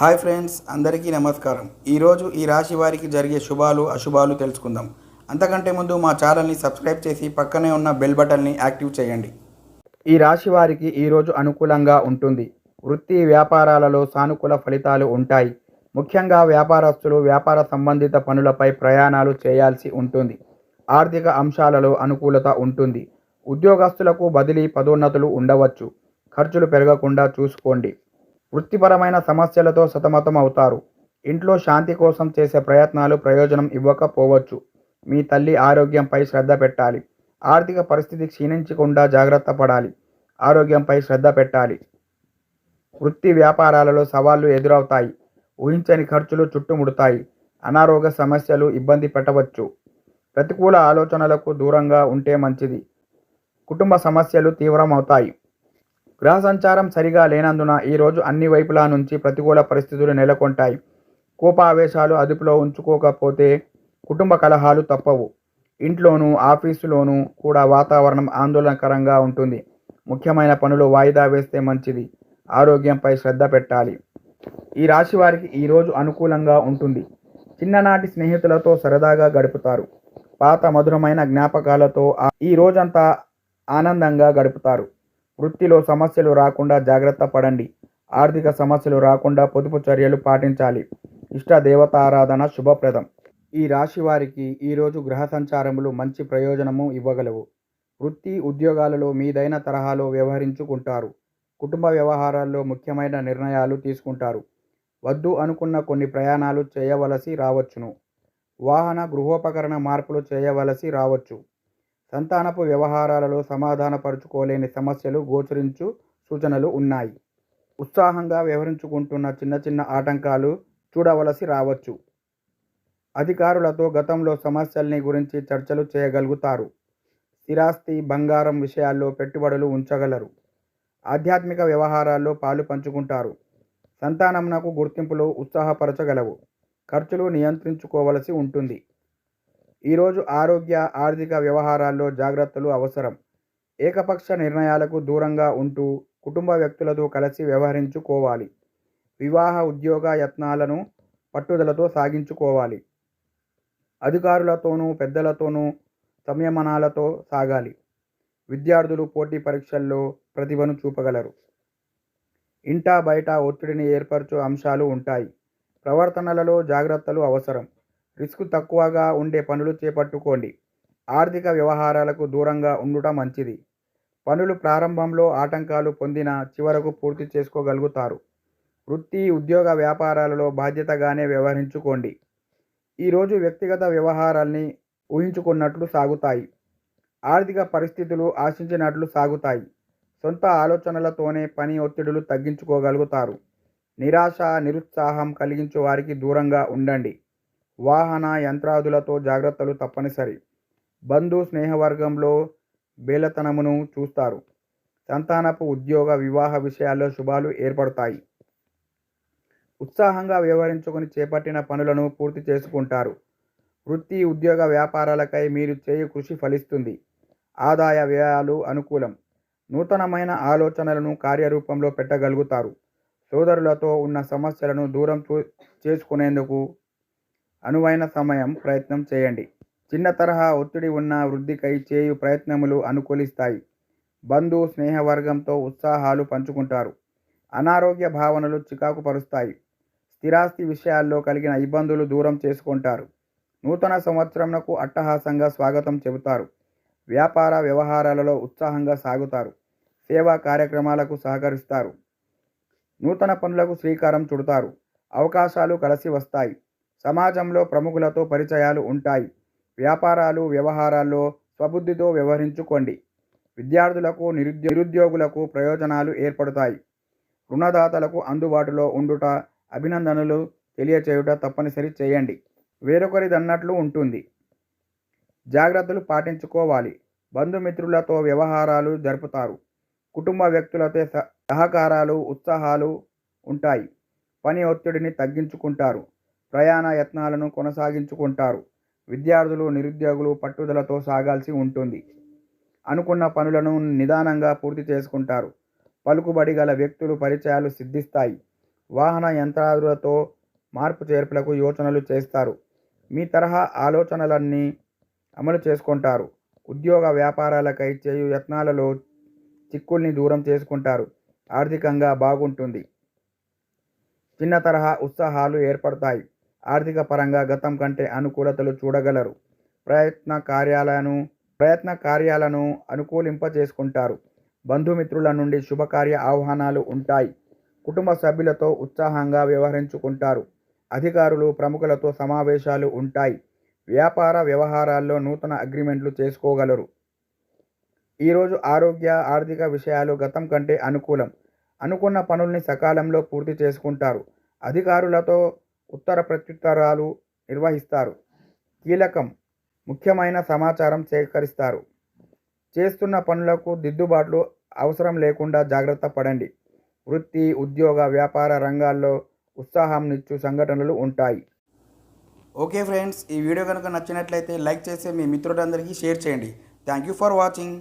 Hi friends అందరికీ నమస్కారం. ఈరోజు ఈ రాశి వారికి జరిగే శుభాలు అశుభాలు తెలుసుకుందాం. అంతకంటే ముందు మా ఛానల్ని సబ్స్క్రైబ్ చేసి పక్కనే ఉన్న బెల్ బటన్ని యాక్టివ్ చేయండి. ఈ రాశి వారికి ఈరోజు అనుకూలంగా ఉంటుంది. వృత్తి వ్యాపారాలలో సానుకూల ఫలితాలు ఉంటాయి. ముఖ్యంగా వ్యాపారస్తులు వ్యాపార సంబంధిత పనులపై ప్రయాణాలు చేయాల్సి ఉంటుంది. ఆర్థిక అంశాలలో అనుకూలత ఉంటుంది. ఉద్యోగస్తులకు బదిలీ పదోన్నతులు ఉండవచ్చు. ఖర్చులు పెరగకుండా చూసుకోండి. వృత్తిపరమైన సమస్యలతో సతమతం అవుతారు. ఇంట్లో శాంతి కోసం చేసే ప్రయత్నాలు ప్రయోజనం ఇవ్వకపోవచ్చు. మీ తల్లి ఆరోగ్యంపై శ్రద్ధ పెట్టాలి. ఆర్థిక పరిస్థితి క్షీణించకుండా జాగ్రత్త పడాలి. ఆరోగ్యంపై శ్రద్ధ పెట్టాలి. వృత్తి వ్యాపారాలలో సవాళ్ళు ఎదురవుతాయి. ఊహించని ఖర్చులు చుట్టుముడతాయి. అనారోగ్య సమస్యలు ఇబ్బంది పెట్టవచ్చు. ప్రతికూల ఆలోచనలకు దూరంగా ఉంటే మంచిది. కుటుంబ సమస్యలు తీవ్రమవుతాయి. గ్రహ సంచారం సరిగా లేనందున ఈరోజు అన్ని వైపులా నుంచి ప్రతికూల పరిస్థితులు నెలకొంటాయి. కోపావేశాలు అదుపులో ఉంచుకోకపోతే కుటుంబ కలహాలు తప్పవు. ఇంట్లోనూ ఆఫీసులోనూ కూడా వాతావరణం ఆందోళనకరంగా ఉంటుంది. ముఖ్యమైన పనులు వాయిదా వేస్తే మంచిది. ఆరోగ్యంపై శ్రద్ధ పెట్టాలి. ఈ రాశి వారికి ఈరోజు అనుకూలంగా ఉంటుంది. చిన్ననాటి స్నేహితులతో సరదాగా గడుపుతారు. పాత మధురమైన జ్ఞాపకాలతో ఈ రోజంతా ఆనందంగా గడుపుతారు. వృత్తిలో సమస్యలు రాకుండా జాగ్రత్త పడండి. ఆర్థిక సమస్యలు రాకుండా పొదుపు చర్యలు పాటించాలి. ఇష్ట దేవతారాధన శుభప్రదం. ఈ రాశి వారికి ఈరోజు గ్రహ సంచారములు మంచి ప్రయోజనము ఇవ్వగలవు. వృత్తి ఉద్యోగాలలో మీదైన తరహాలో వ్యవహరించుకుంటారు. కుటుంబ వ్యవహారాల్లో ముఖ్యమైన నిర్ణయాలు తీసుకుంటారు. వద్దు అనుకున్న కొన్ని ప్రయాణాలు చేయవలసి రావచ్చును. వాహన గృహోపకరణ మార్పులు చేయవలసి రావచ్చు. సంతానపు వ్యవహారాలలో సమాధానపరుచుకోలేని సమస్యలు గోచరించు సూచనలు ఉన్నాయి. ఉత్సాహంగా వ్యవహరించుకుంటున్న చిన్న చిన్న ఆటంకాలు చూడవలసి రావచ్చు. అధికారులతో గతంలో సమస్యల్ని గురించి చర్చలు చేయగలుగుతారు. స్థిరాస్తి బంగారం విషయాల్లో పెట్టుబడులు ఉంచగలరు. ఆధ్యాత్మిక వ్యవహారాల్లో పాలు పంచుకుంటారు. సంతానమునకు గుర్తింపులు ఉత్సాహపరచగలవు. ఖర్చులు నియంత్రించుకోవలసి ఉంటుంది. ఈరోజు ఆరోగ్య ఆర్థిక వ్యవహారాల్లో జాగ్రత్తలు అవసరం. ఏకపక్ష నిర్ణయాలకు దూరంగా ఉంటూ కుటుంబ వ్యక్తులతో కలిసి వ్యవహరించుకోవాలి. వివాహ ఉద్యోగ యత్నాలను పట్టుదలతో సాగించుకోవాలి. అధికారులతోనూ పెద్దలతోనూ సంయమనాలతో సాగాలి. విద్యార్థులు పోటీ పరీక్షల్లో ప్రతిభను చూపగలరు. ఇంటా బయట ఒత్తిడిని ఏర్పరచు అంశాలు ఉంటాయి. ప్రవర్తనలలో జాగ్రత్తలు అవసరం. రిస్క్ తక్కువగా ఉండే పనులు చేపట్టుకోండి. ఆర్థిక వ్యవహారాలకు దూరంగా ఉండుట మంచిది. పనులు ప్రారంభంలో ఆటంకాలు పొందిన చివరకు పూర్తి చేసుకోగలుగుతారు. వృత్తి ఉద్యోగ వ్యాపారాలలో బాధ్యతగానే వ్యవహరించుకోండి. ఈరోజు వ్యక్తిగత వ్యవహారాల్ని ఊహించుకున్నట్లు సాగుతాయి. ఆర్థిక పరిస్థితులు ఆశించినట్లు సాగుతాయి. సొంత ఆలోచనలతోనే పని ఒత్తిడులు తగ్గించుకోగలుగుతారు. నిరాశ నిరుత్సాహం కలిగించు వారికి దూరంగా ఉండండి. వాహన యంత్రాదులతో జాగ్రత్తలు తప్పనిసరి. బంధు స్నేహవర్గంలో బేలతనమును చూస్తారు. సంతానపు ఉద్యోగ వివాహ విషయాల్లో శుభాలు ఏర్పడతాయి. ఉత్సాహంగా వ్యవహరించుకొని చేపట్టిన పనులను పూర్తి చేసుకుంటారు. వృత్తి ఉద్యోగ వ్యాపారాలకై మీరు చేయు కృషి ఫలిస్తుంది. ఆదాయ వ్యయాలు అనుకూలం. నూతనమైన ఆలోచనలను కార్యరూపంలో పెట్టగలుగుతారు. సోదరులతో ఉన్న సమస్యలను దూరం చూ- చేసుకునేందుకు అనువైన సమయం ప్రయత్నం చేయండి. చిన్న తరహా ఒత్తిడి ఉన్న వృద్ధికై చేయు ప్రయత్నములు అనుకూలిస్తాయి. బంధు స్నేహవర్గంతో ఉత్సాహాలు పంచుకుంటారు. అనారోగ్య భావనలు చికాకు పరుస్తాయి. స్థిరాస్తి విషయాల్లో కలిగిన ఇబ్బందులు దూరం చేసుకుంటారు. నూతన సంవత్సరంకు అట్టహాసంగా స్వాగతం చెబుతారు. వ్యాపార వ్యవహారాలలో ఉత్సాహంగా సాగుతారు. సేవా కార్యక్రమాలకు సహకరిస్తారు. నూతన పనులకు శ్రీకారం చుడతారు. అవకాశాలు కలిసి వస్తాయి. సమాజంలో ప్రముఖులతో పరిచయాలు ఉంటాయి. వ్యాపారాలు వ్యవహారాల్లో స్వబుద్ధితో వ్యవహరించుకోండి. విద్యార్థులకు నిరుద్యో నిరుద్యోగులకు ప్రయోజనాలు ఏర్పడతాయి. రుణదాతలకు అందుబాటులో ఉండుట అభినందనలు తెలియచేయుట తప్పనిసరి చేయండి. వేరొకరిదన్నట్లు ఉంటుంది. జాగ్రత్తలు పాటించుకోవాలి. బంధుమిత్రులతో వ్యవహారాలు జరుపుతారు. కుటుంబ వ్యక్తులతో స- సహకారాలు ఉత్సాహాలు ఉంటాయి. పని ఒత్తిడిని తగ్గించుకుంటారు. ప్రయాణ యత్నాలను కొనసాగించుకుంటారు. విద్యార్థులు నిరుద్యోగులు పట్టుదలతో సాగాల్సి ఉంటుంది. అనుకున్న పనులను నిదానంగా పూర్తి చేసుకుంటారు. పలుకుబడి గల వ్యక్తులు పరిచయాలు సిద్ధిస్తాయి. వాహన యంత్రాలతో మార్పు చేర్పులకు యోచనలు చేస్తారు. మీ తరహా ఆలోచనలన్నీ అమలు చేసుకుంటారు. ఉద్యోగ వ్యాపారాలకై చేయు యత్నాలలో చిక్కుల్ని దూరం చేసుకుంటారు. ఆర్థికంగా బాగుంటుంది. చిన్న తరహా ఉత్సాహాలు ఏర్పడతాయి. ఆర్థిక పరంగా గతం కంటే అనుకూలతలు చూడగలరు. ప్రయత్న కార్యాలను ప్రయత్న కార్యాలను అనుకూలింప చేసుకుంటారు బంధుమిత్రుల నుండి శుభకార్య ఆహ్వానాలు ఉంటాయి. కుటుంబ సభ్యులతో ఉత్సాహంగా వ్యవహరించుకుంటారు. అధికారులు ప్రముఖులతో సమావేశాలు ఉంటాయి. వ్యాపార వ్యవహారాల్లో నూతన అగ్రిమెంట్లు చేసుకోగలరు. ఈరోజు ఆరోగ్య ఆర్థిక విషయాలు గతం కంటే అనుకూలం. అనుకున్న పనుల్ని సకాలంలో పూర్తి చేసుకుంటారు. అధికారులతో ఉత్తర ప్రత్యుత్తరాలు నిర్వహిస్తారు. కీలకం ముఖ్యమైన సమాచారం సేకరిస్తారు. చేస్తున్న పనులకు దిద్దుబాట్లు అవసరం లేకుండా జాగ్రత్త పడండి. వృత్తి ఉద్యోగ వ్యాపార రంగాల్లో ఉత్సాహంనిచ్చు సంఘటనలు ఉంటాయి. ఓకే ఫ్రెండ్స్ ఈ వీడియో కనుక నచ్చినట్లయితే లైక్ చేసి మీ మిత్రులందరికీ షేర్ చేయండి. Thank you for watching.